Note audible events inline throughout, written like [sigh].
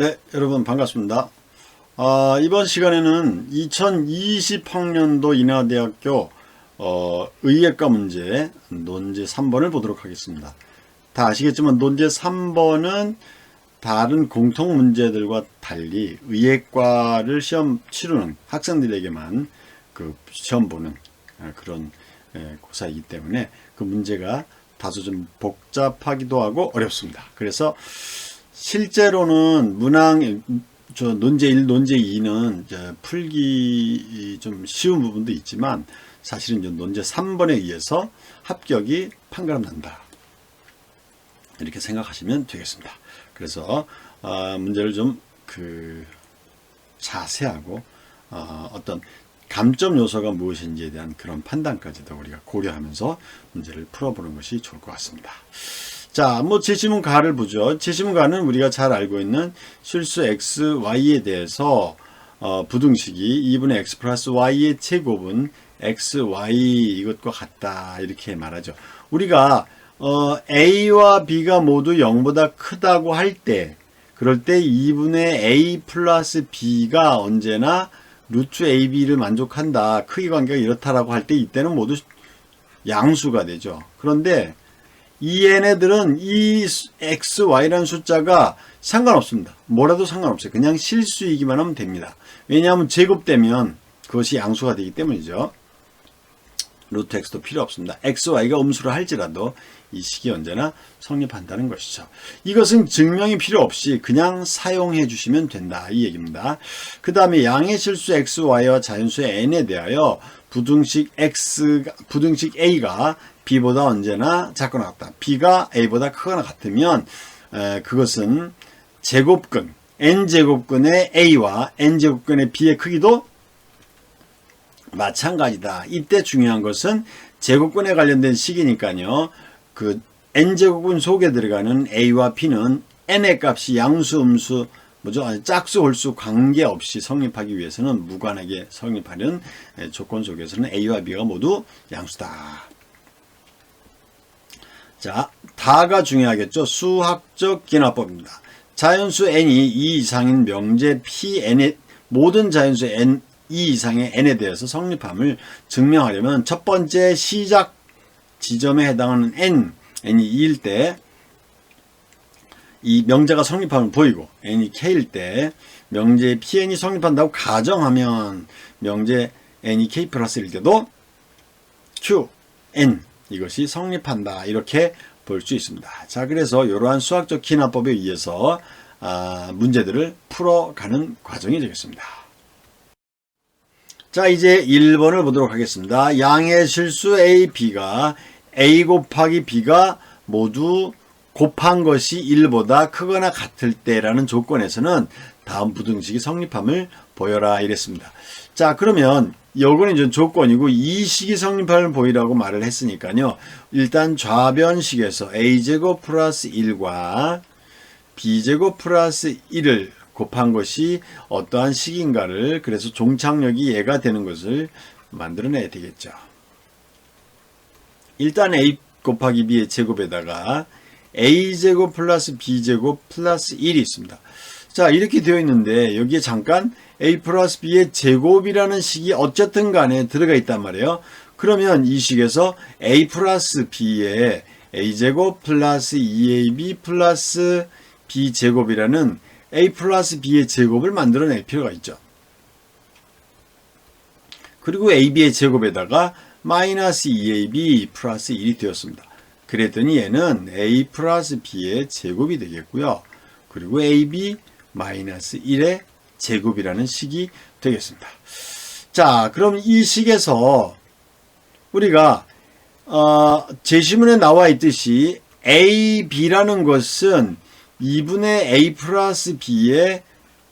네, 여러분 반갑습니다. 아, 이번 시간에는 2020학년도 인하대학교 어, 의예과 문제 논제 3번을 보도록 하겠습니다. 다 아시겠지만 논제 3번은 다른 공통 문제들과 달리 의예과를 시험 치르는 학생들에게만 그 시험 보는 아, 그런 에, 고사이기 때문에 그 문제가 다소 좀 복잡하기도 하고 어렵습니다. 그래서 실제로는 문항 저 논제 1, 논제 2는 이제 풀기 좀 쉬운 부분도 있지만 사실은 이제 논제 3번에 의해서 합격이 판가름 난다. 이렇게 생각하시면 되겠습니다. 그래서 아, 문제를 좀 그 자세하고 어, 어떤 감점 요소가 무엇인지에 대한 그런 판단까지도 우리가 고려하면서 문제를 풀어보는 것이 좋을 것 같습니다. 자, 뭐 제시문 가를 보죠. 제시문 가는 우리가 잘 알고 있는 실수 x, y에 대해서 어, 부등식이 2분의 x 플러스 y의 제곱은 x, y 이것과 같다 이렇게 말하죠. 우리가 어, a와 b가 모두 0보다 크다고 할 때 그럴 때 2분의 a 플러스 b가 언제나 루트 ab를 만족한다. 크기 관계가 이렇다라고 할 때 이때는 모두 양수가 되죠. 그런데 이 얘네들은 이 x, y라는 숫자가 상관없습니다. 뭐라도 상관없어요. 그냥 실수이기만 하면 됩니다. 왜냐하면 제곱되면 그것이 양수가 되기 때문이죠. 루트 x도 필요 없습니다. x, y가 음수를 할지라도 이 식이 언제나 성립한다는 것이죠. 이것은 증명이 필요 없이 그냥 사용해 주시면 된다. 이 얘기입니다. 그 다음에 양의 실수 x, y와 자연수 n에 대하여 부등식 x, 부등식 a가 b보다 언제나 작거나 같다. b가 a보다 크거나 같으면 에, 그것은 제곱근 n제곱근의 a와 n제곱근의 b의 크기도 마찬가지다. 이때 중요한 것은 제곱근에 관련된 식이니까요. 그 n제곱근 속에 들어가는 a와 b는 n의 값이 양수, 음수, 뭐죠? 짝수, 홀수 관계없이 성립하기 위해서는 무관하게 성립하는 조건 속에서는 a와 b가 모두 양수다. 자, 다가 중요하겠죠. 수학적 기납법입니다. 자연수 n이 2 이상인 명제 pn의 모든 자연수 n 2 이상의 n에 대해서 성립함을 증명하려면 첫 번째 시작 지점에 해당하는 n, n이 2일 때 이 명제가 성립함을 보이고 n이 k일 때 명제 pn이 성립한다고 가정하면 명제 n이 k 플러스일 때도 q, n 이것이 성립한다 이렇게 볼 수 있습니다. 자 그래서 이러한 수학적 기납법에 의해서 아, 문제들을 풀어가는 과정이 되겠습니다. 자 이제 1번을 보도록 하겠습니다. 양의 실수 a, b가 a 곱하기 b가 모두 곱한 것이 1보다 크거나 같을 때라는 조건에서는 다음 부등식이 성립함을 보여라 이랬습니다. 자 그러면 요거는 이제 조건이고 이 식이 성립함을 보이라고 말을 했으니까요. 일단 좌변식에서 a제곱 플러스 1과 b제곱 플러스 1을 곱한 것이 어떠한 식인가를 그래서 종착역이 얘가 되는 것을 만들어내야 되겠죠. 일단 a 곱하기 b의 제곱에다가 a제곱 플러스 b제곱 플러스 1이 있습니다. 자 이렇게 되어 있는데 여기에 잠깐 a 플러스 b의 제곱이라는 식이 어쨌든 간에 들어가 있단 말이에요. 그러면 이 식에서 a 플러스 b의 a제곱 플러스 2ab 플러스 b제곱이라는 a 플러스 b의 제곱을 만들어낼 필요가 있죠. 그리고 ab의 제곱에다가 마이너스 2ab 플러스 1이 되었습니다. 그랬더니 얘는 a 플러스 b의 제곱이 되겠고요. 그리고 ab 마이너스 1의 제곱이라는 식이 되겠습니다. 자, 그럼 이 식에서 우리가 어, 제시문에 나와 있듯이 a, b라는 것은 2분의 a 플러스 b의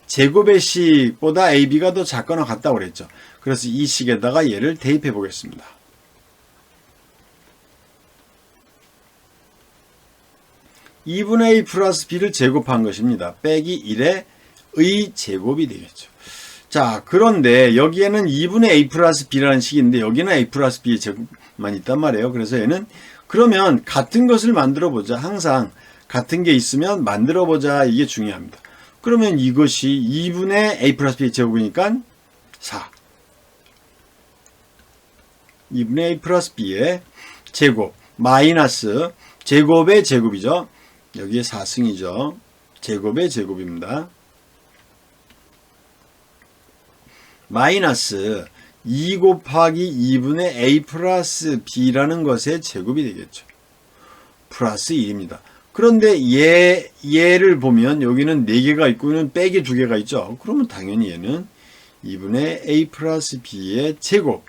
제곱의 식보다 ab가 더 작거나 같다고 그랬죠. 그래서 이 식에다가 얘를 대입해 보겠습니다. (2분의 a 플러스 b를 제곱한 것입니다. 빼기 1의 의 제곱이 되겠죠. 자, 그런데 여기에는 2분의 a 플러스 b라는 식인데 여기는 a 플러스 b의 제곱만 있단 말이에요. 그래서 얘는 그러면 같은 것을 만들어 보자. 항상 같은 게 있으면 만들어 보자. 이게 중요합니다. 그러면 이것이 2분의 a 플러스 b 제곱이니까 4. 2분의 a 플러스 b의 제곱 마이너스 제곱의 제곱이죠. 여기에 4승이죠. 제곱의 제곱입니다. 마이너스 2 곱하기 2분의 a 플러스 b라는 것의 제곱이 되겠죠. 플러스 1입니다. 그런데 얘, 얘를 보면 여기는 4개가 있고 는 빼기 2개가 있죠. 그러면 당연히 얘는 2분의 a 플러스 b의 제곱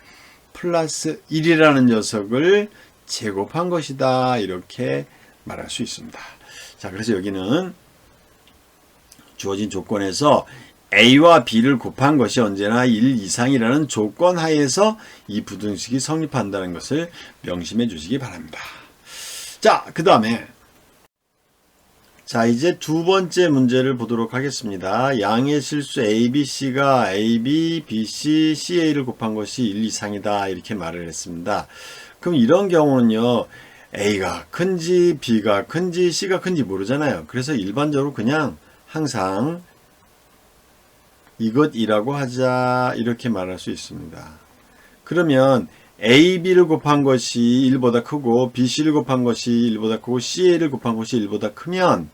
플러스 1이라는 녀석을 제곱한 것이다. 이렇게 말할 수 있습니다. 자, 그래서 여기는 주어진 조건에서 a와 b를 곱한 것이 언제나 1 이상이라는 조건 하에서 이 부등식이 성립한다는 것을 명심해 주시기 바랍니다. 자, 그 다음에 자, 이제 두 번째 문제를 보도록 하겠습니다. 양의 실수 ABC가 AB, BC, CA를 곱한 것이 1 이상이다. 이렇게 말을 했습니다. 그럼 이런 경우는요, A가 큰지, B가 큰지, C가 큰지 모르잖아요. 그래서 일반적으로 그냥 항상 이것이라고 하자, 이렇게 말할 수 있습니다. 그러면 AB를 곱한 것이 1보다 크고, BC를 곱한 것이 1보다 크고, CA를 곱한 것이 1보다 크면,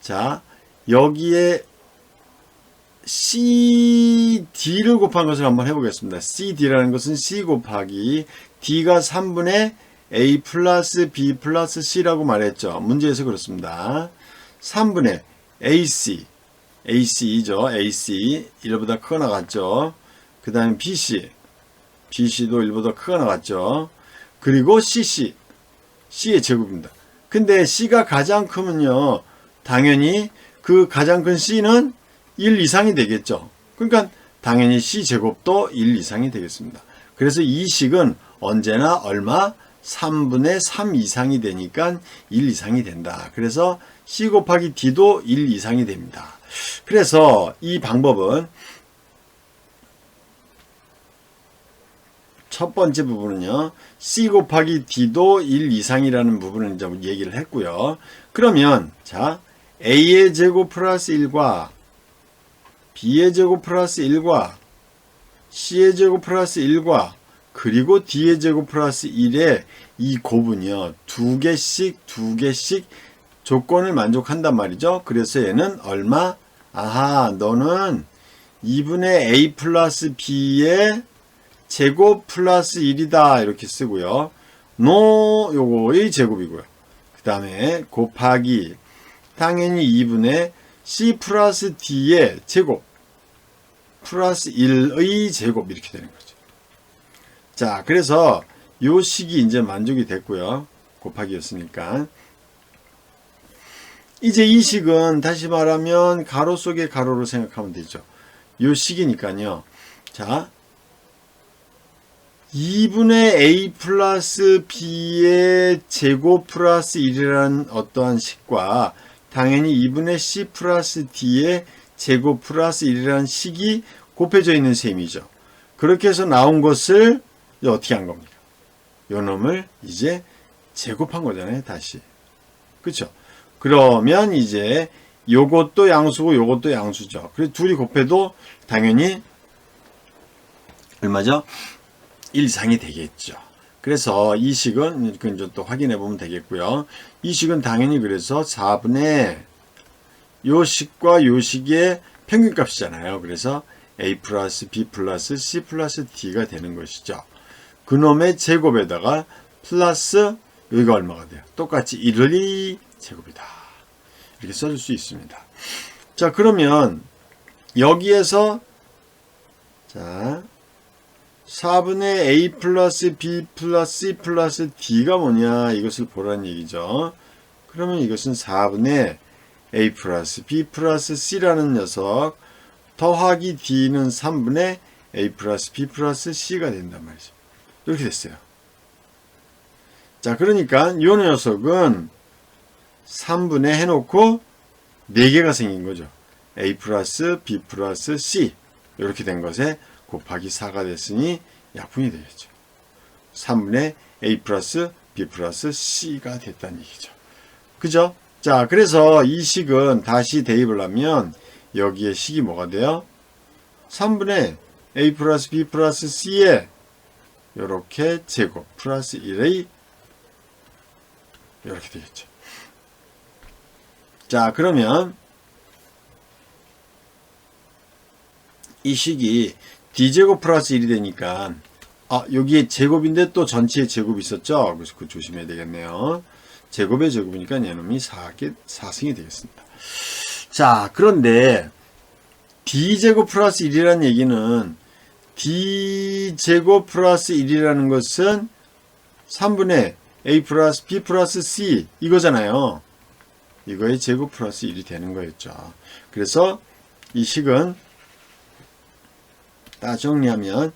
자, 여기에 CD를 곱한 것을 한번 해보겠습니다. CD라는 것은 C 곱하기 D가 3분의 A 플러스 B 플러스 C라고 말했죠. 문제에서 그렇습니다. 3분의 AC, AC죠. AC 1보다 크게 나갔죠. 그 다음에 BC, BC도 1보다 크게 나갔죠. 그리고 CC, C의 제곱입니다. 근데 C가 가장 크면요. 당연히 그 가장 큰 C는 1 이상이 되겠죠. 그러니까 당연히 C 제곱도 1 이상이 되겠습니다. 그래서 이 식은 언제나 얼마? 3분의 3 이상이 되니까 1 이상이 된다. 그래서 C 곱하기 D도 1 이상이 됩니다. 그래서 이 방법은 첫 번째 부분은요. C 곱하기 D도 1 이상이라는 부분을 이제 얘기를 했고요. 그러면 자 A의 제곱 플러스 1과 B의 제곱 플러스 1과 C의 제곱 플러스 1과 그리고 D의 제곱 플러스 1의 이 곱은요. 두 개씩 두 개씩 조건을 만족한단 말이죠. 그래서 얘는 얼마? 아하 너는 2분의 A 플러스 B의 제곱 플러스 1이다 이렇게 쓰고요. 노 요거의 제곱이고요. 그 다음에 곱하기 당연히 2분의 C 플러스 D의 제곱 플러스 1의 제곱 이렇게 되는 거죠. 자, 그래서 요 식이 이제 만족이 됐고요. 곱하기였으니까. 이제 이 식은 다시 말하면 가로 속의 가로로 생각하면 되죠. 요 식이니까요. 자, 2분의 a 플러스 b의 제곱 플러스 1이라는 어떠한 식과 당연히 2분의 c 플러스 d의 제곱 플러스 1이라는 식이 곱해져 있는 셈이죠. 그렇게 해서 나온 것을 어떻게 한 겁니까? 요 놈을 이제 제곱한 거잖아요, 다시. 그쵸? 그러면 이제 요것도 양수고 요것도 양수죠. 그래서 둘이 곱해도 당연히 얼마죠? 1 이상이 되겠죠. 그래서 이 식은 그건 또 확인해 보면 되겠고요. 이 식은 당연히 그래서 4분의 요 식과 요 식의 평균값이잖아요. 그래서 a 플러스 b 플러스 c 플러스 d가 되는 것이죠. 그놈의 제곱에다가 플러스 여기가 얼마가 돼요? 똑같이 1의 제곱이다. 이렇게 써줄 수 있습니다. 자 그러면 여기에서 자 4분의 a 플러스 b 플러스 c 플러스 d가 뭐냐 이것을 보라는 얘기죠. 그러면 이것은 4분의 a 플러스 b 플러스 c라는 녀석 더하기 d는 3분의 a 플러스 b 플러스 c가 된단 말이죠. 이렇게 됐어요. 자 그러니까 이 녀석은 3분의 해놓고 4개가 생긴 거죠. a 플러스 b 플러스 c 이렇게 된 것에 곱하기 4가 됐으니 약분이 되겠죠. 3분의 a 플러스 b 플러스 c가 됐다는 얘기죠. 그죠? 자, 그래서 이 식은 다시 대입을 하면 여기에 식이 뭐가 돼요? 3분의 a 플러스 b 플러스 c의 요렇게 제곱 플러스 1의 이렇게 되겠죠. 자 그러면 이 식이 d제곱 플러스 1이 되니까 아 여기에 제곱인데 또 전체의 제곱이 있었죠. 그래서 그 조심해야 되겠네요. 제곱의 제곱이니까 얘놈이 4개, 4승이 되겠습니다. 자 그런데 d제곱 플러스 1이라는 얘기는 d제곱 플러스 1이라는 것은 3분의 a 플러스 b 플러스 c 이거잖아요. 이거의 제곱 플러스 1이 되는 거였죠. 그래서 이 식은 다 정리하면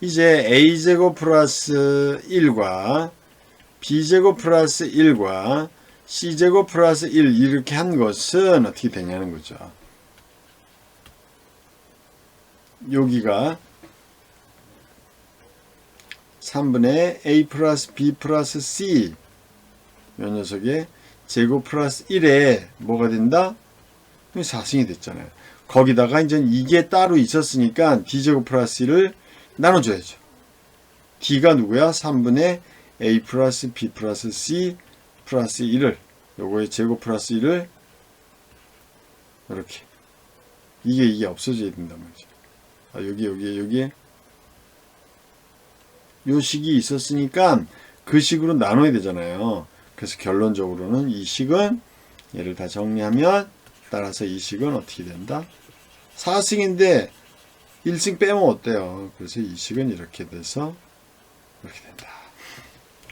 이제 a제곱 플러스 1과 b제곱 플러스 1과 c제곱 플러스 1 이렇게 한 것은 어떻게 되냐는 거죠. 여기가 3분의 a 플러스 b 플러스 c 요 녀석의 제곱 플러스 1에 뭐가 된다? 4승이 됐잖아요. 거기다가 이제 이게 따로 있었으니까 d제곱 플러스 1을 나눠줘야죠. d가 누구야? 3분의 a 플러스 b 플러스 c 플러스 1을 요거의 제곱 플러스 1을 이렇게 이게 이게 없어져야 된단 말이죠. 아, 여기 여기 여기에 요 식이 있었으니까 그 식으로 나눠야 되잖아요. 그래서 결론적으로는 이 식은 얘를 다 정리하면 따라서 이 식은 어떻게 된다? 4승인데 1승 빼면 어때요? 그래서 이 식은 이렇게 돼서 이렇게 된다.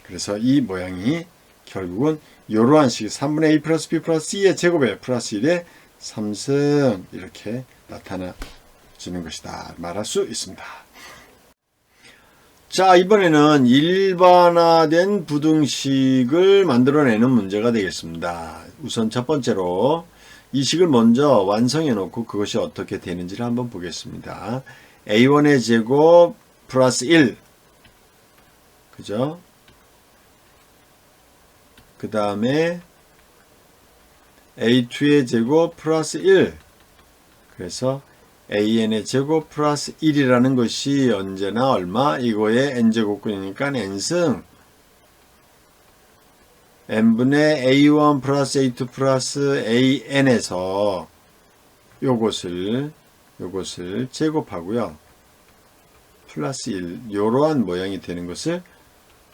그래서 이 모양이 결국은 이러한 식 3분의 a 플러스 b 플러스 c의 제곱에 플러스 1의 3승 이렇게 나타나지는 것이다. 말할 수 있습니다. 자, 이번에는 일반화된 부등식을 만들어내는 문제가 되겠습니다. 우선 첫 번째로 이 식을 먼저 완성해 놓고 그것이 어떻게 되는지를 한번 보겠습니다. a1의 제곱 플러스 1 그죠? 그 다음에 a2의 제곱 플러스 1 그래서 an의 제곱 플러스 1이라는 것이 언제나 얼마? 이거의 n제곱근이니까 n승 n분의 a1 플러스 a2 플러스 an에서 요것을 요것을 제곱하고요. 플러스 1 이러한 모양이 되는 것을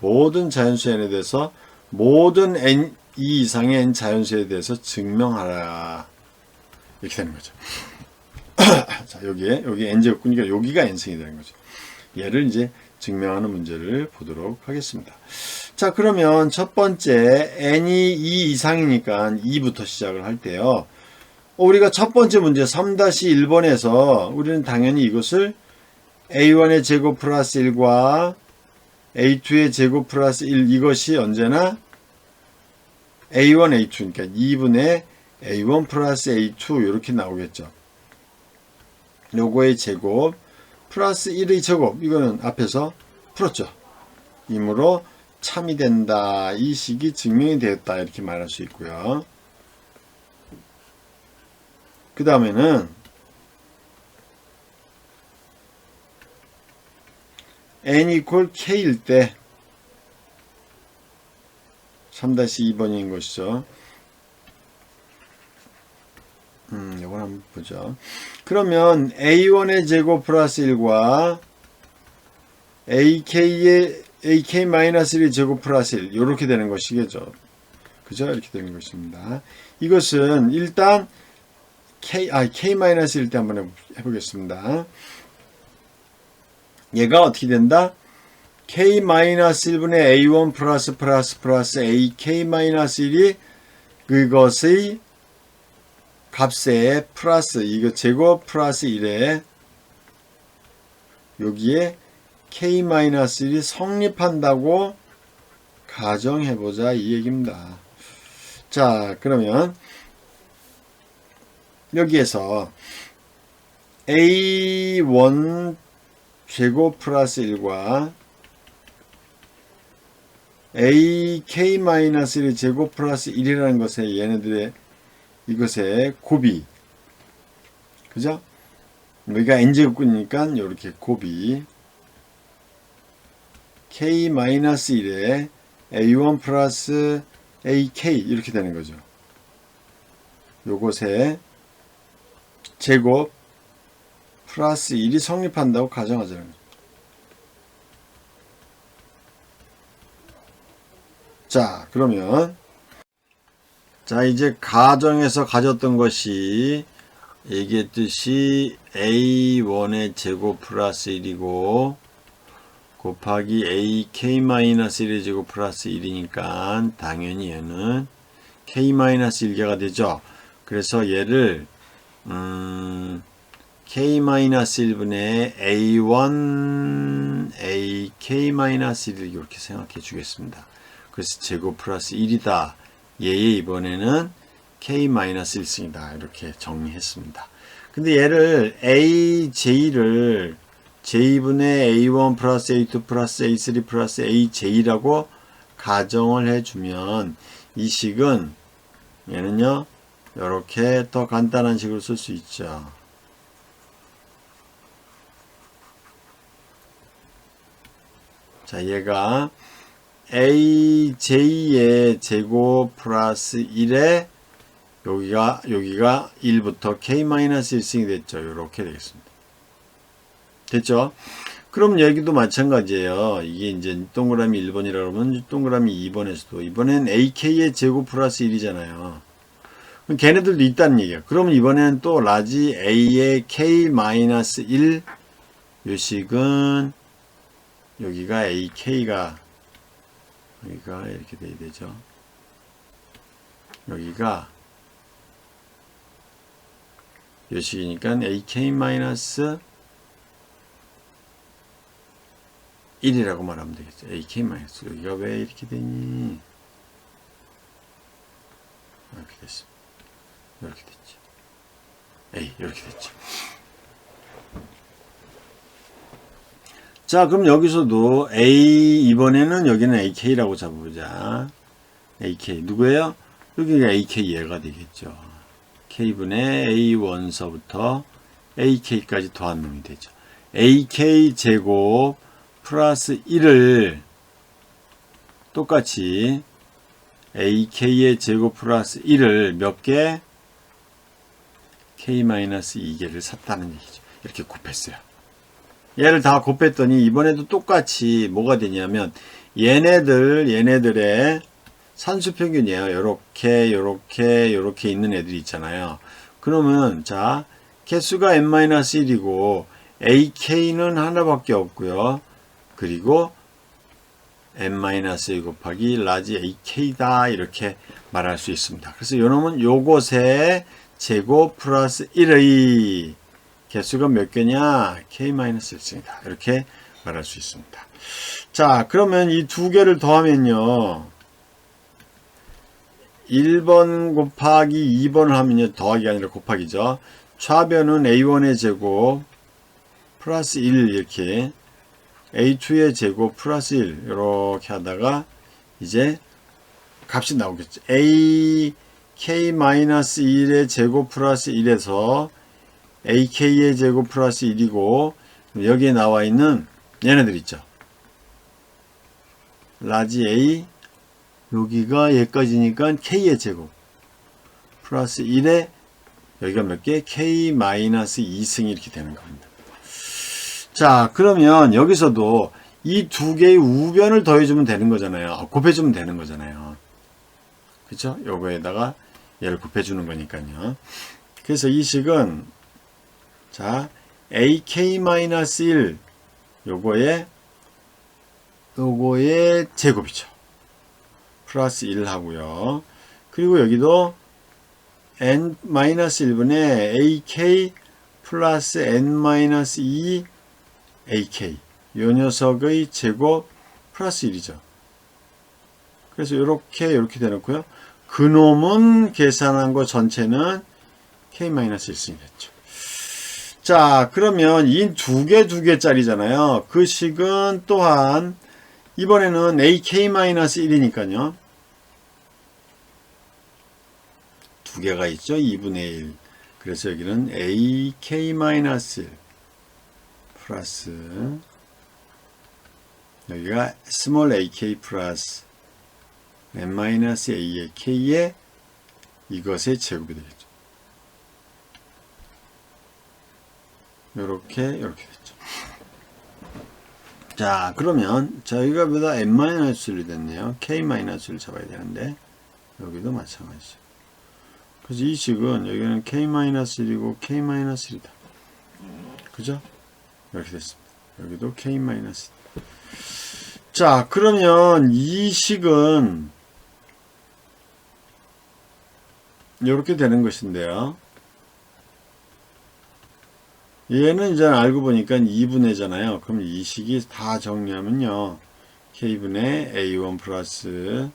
모든 자연수 n에 대해서 모든 n 이 이상의 n 자연수에 대해서 증명하라 이렇게 되는 거죠. [coughs] 자, 여기에, 여기 n제곱근이니까 여기가 n승이 되는 거죠. 얘를 이제 증명하는 문제를 보도록 하겠습니다. 자, 그러면 첫 번째, n이 2 이상이니까 2부터 시작을 할 때요. 어, 우리가 첫 번째 문제 3-1번에서 우리는 당연히 이것을 a1의 제곱 플러스 1과 a2의 제곱 플러스 1 이것이 언제나 a1, a2 그러니까 2분의 a1 플러스 a2 이렇게 나오겠죠. 요거의 제곱 플러스 1의 제곱 이거는 앞에서 풀었죠. 이므로 참이 된다. 이 식이 증명이 되었다. 이렇게 말할 수 있고요. 그 다음에는 n 이퀄 k일 때 3-2번인 것이죠. 음, 이걸 한번 보죠. 그러면 a1의 제곱 플러스 1과 ak의 ak-1의 제곱 플러스 1 이렇게 되는 것이겠죠. 그죠? 이렇게 되는 것입니다. 이것은 일단 k 아 k-1 때 한번 해보겠습니다. 얘가 어떻게 된다? k-1분의 a1 플러스 플러스 플러스 ak-1이 그것의 값에 플러스 이거 제곱 플러스 1에 여기에 k-1이 성립한다고 가정해보자 이 얘기입니다. 자 그러면 여기에서 a1 제곱 플러스 1과 ak-1의 제곱 플러스 1이라는 것에 얘네들의 이것의 곱이 그죠? 여기가 n제곱이니까 이렇게 곱이 k-1에 a1 플러스 ak 이렇게 되는 거죠. 요것에 제곱 플러스 1이 성립한다고 가정하자는 거죠. 자, 그러면 자, 이제 가정에서 가졌던 것이 얘기했듯이 a1의 제곱 플러스 1이고 곱하기 ak-1의 제곱 플러스 1이니까 당연히 얘는 k-1개가 되죠. 그래서 얘를 음, k-1분의 a1 ak-1을 이렇게 생각해 주겠습니다. 그래서 제곱 플러스 1이다. 얘의 이번에는 k-1승이다. 이렇게 정리했습니다. 근데 얘를 aj를 j분의 a1 플러스 a2 플러스 a3 플러스 aj라고 가정을 해주면 이 식은 얘는요 이렇게 더 간단한 식으로 쓸 수 있죠. 자 얘가 aj의 제곱 플러스 1에 여기가 여기가 1부터 k-1승이 됐죠. 이렇게 되겠습니다. 됐죠? 그럼 여기도 마찬가지예요. 이게 이제 동그라미 1번이라 그러면 동그라미 2번에서도 이번엔 ak의 제곱 플러스 1이잖아요. 그럼 걔네들도 있다는 얘기야. 그러면 이번에는 또 라지 a의 k-1 요식은 여기가 ak가 여기가 이렇게 돼야 되죠. 여기가 요식이니까 ak 마이너스 1이라고 말하면 되겠죠. ak 마이너스 여기가 왜 이렇게 되니? 이렇게 됐습니다. 이렇게 됐죠. a 이렇게 됐죠. 자, 그럼 여기서도 A, 이번에는 여기는 AK라고 잡아보자. AK. 누구예요? 여기가 AK 얘가 되겠죠. K분의 A1서부터 AK까지 더한 놈이 되죠. AK 제곱 플러스 1을 똑같이 AK의 제곱 플러스 1을 몇 개? K-2개를 샀다는 얘기죠. 이렇게 곱했어요. 얘를 다 곱했더니 이번에도 똑같이 뭐가 되냐면 얘네들 얘네들의 산수 평균이에요. 요렇게 요렇게 요렇게 있는 애들이 있잖아요. 그러면 자 개수가 n-1이고 ak는 하나밖에 없고요. 그리고 n-1 곱하기 라지 ak다 이렇게 말할 수 있습니다. 그래서 요놈은 요것의 제곱 플러스 1의 개수가 몇 개냐? k-1승이다. 이렇게 말할 수 있습니다. 자, 그러면 이 두 개를 더하면요. 1번 곱하기 2번을 하면요. 더하기가 아니라 곱하기죠. 좌변은 a1의 제곱 플러스 1 이렇게 a2의 제곱 플러스 1 이렇게 하다가 이제 값이 나오겠죠. a k-1의 제곱 플러스 1에서 ak의 제곱 플러스 1이고 여기에 나와 있는 얘네들 있죠. 라지 a 여기가 얘까지니까 k의 제곱 플러스 1에 여기가 몇 개? k 마이너스 2승이 이렇게 되는 겁니다. 자 그러면 여기서도 이 두 개의 우변을 더해주면 되는 거잖아요. 아, 곱해주면 되는 거잖아요. 그쵸? 요거에다가 얘를 곱해주는 거니까요. 그래서 이 식은 자, ak-1 요거에 요거의 제곱이죠. 플러스 1 하고요. 그리고 여기도 n-1분의 ak 플러스 n-2 ak 요 녀석의 제곱 플러스 1이죠. 그래서 이렇게 이렇게 되놓고요. 그놈은 계산한 거 전체는 k-1승이 됐죠. 자, 그러면 이 두 개, 두 개짜리잖아요. 그 식은 또한 이번에는 AK-1이니까요. 두 개가 있죠. 2분의 1. 그래서 여기는 AK-1 플러스 여기가 small ak 플러스 n-a의 k의 이것의 제곱이 되겠죠. 요렇게 요렇게 됐죠. 자 그러면 저희가 보다 n-를 됐네요. k-를 잡아야 되는데 여기도 마찬가지죠. 그래서 이 식은 여기는 k-1이고 k-1이다. 그죠? 이렇게 됐습니다. 여기도 k-1. 자, 그러면 이 식은 이렇게 되는 것인데요. 얘는 이제 알고 보니까 2분의잖아요. 그럼 이 식이 다 정리하면요. k분의 a1 플러스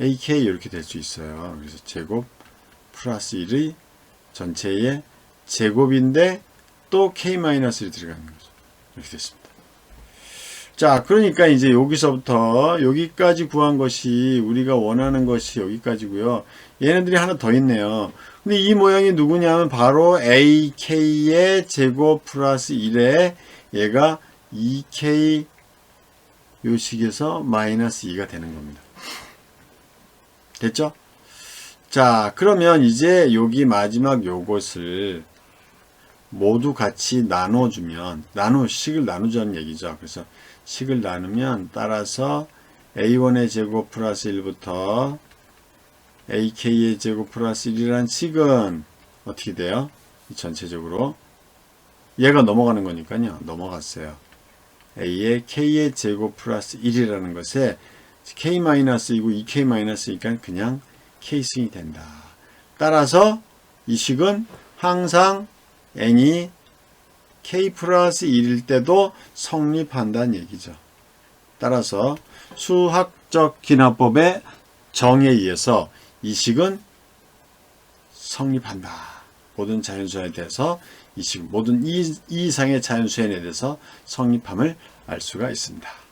ak 이렇게 될 수 있어요. 그래서 제곱 플러스 1의 전체의 제곱인데 또 k-1이 들어가는 거죠. 이렇게 됐습니다. 자, 그러니까 이제 여기서부터 여기까지 구한 것이 우리가 원하는 것이 여기까지고요. 얘네들이 하나 더 있네요. 근데 이 모양이 누구냐면 바로 ak의 제곱 플러스 1에 얘가 2k 요 식에서 마이너스 2가 되는 겁니다. 됐죠? 자, 그러면 이제 여기 마지막 요것을 모두 같이 나눠주면, 나누, 식을 나누자는 얘기죠. 그래서 식을 나누면 따라서 a1의 제곱 플러스 1부터 ak의 제곱 플러스 1이라는 식은 어떻게 돼요? 전체적으로 얘가 넘어가는 거니까요. 넘어갔어요. a의 k의 제곱 플러스 1이라는 것에 k-이고 2k-이니까 그냥 k승이 된다. 따라서 이 식은 항상 n이 k 플러스 1일 때도 성립한다는 얘기죠. 따라서 수학적 기납법의 정에 의해서 이 식은 성립한다. 모든 자연수에 대해서 이 식, 모든 이, 이 이상의 자연수에 대해서 성립함을 알 수가 있습니다.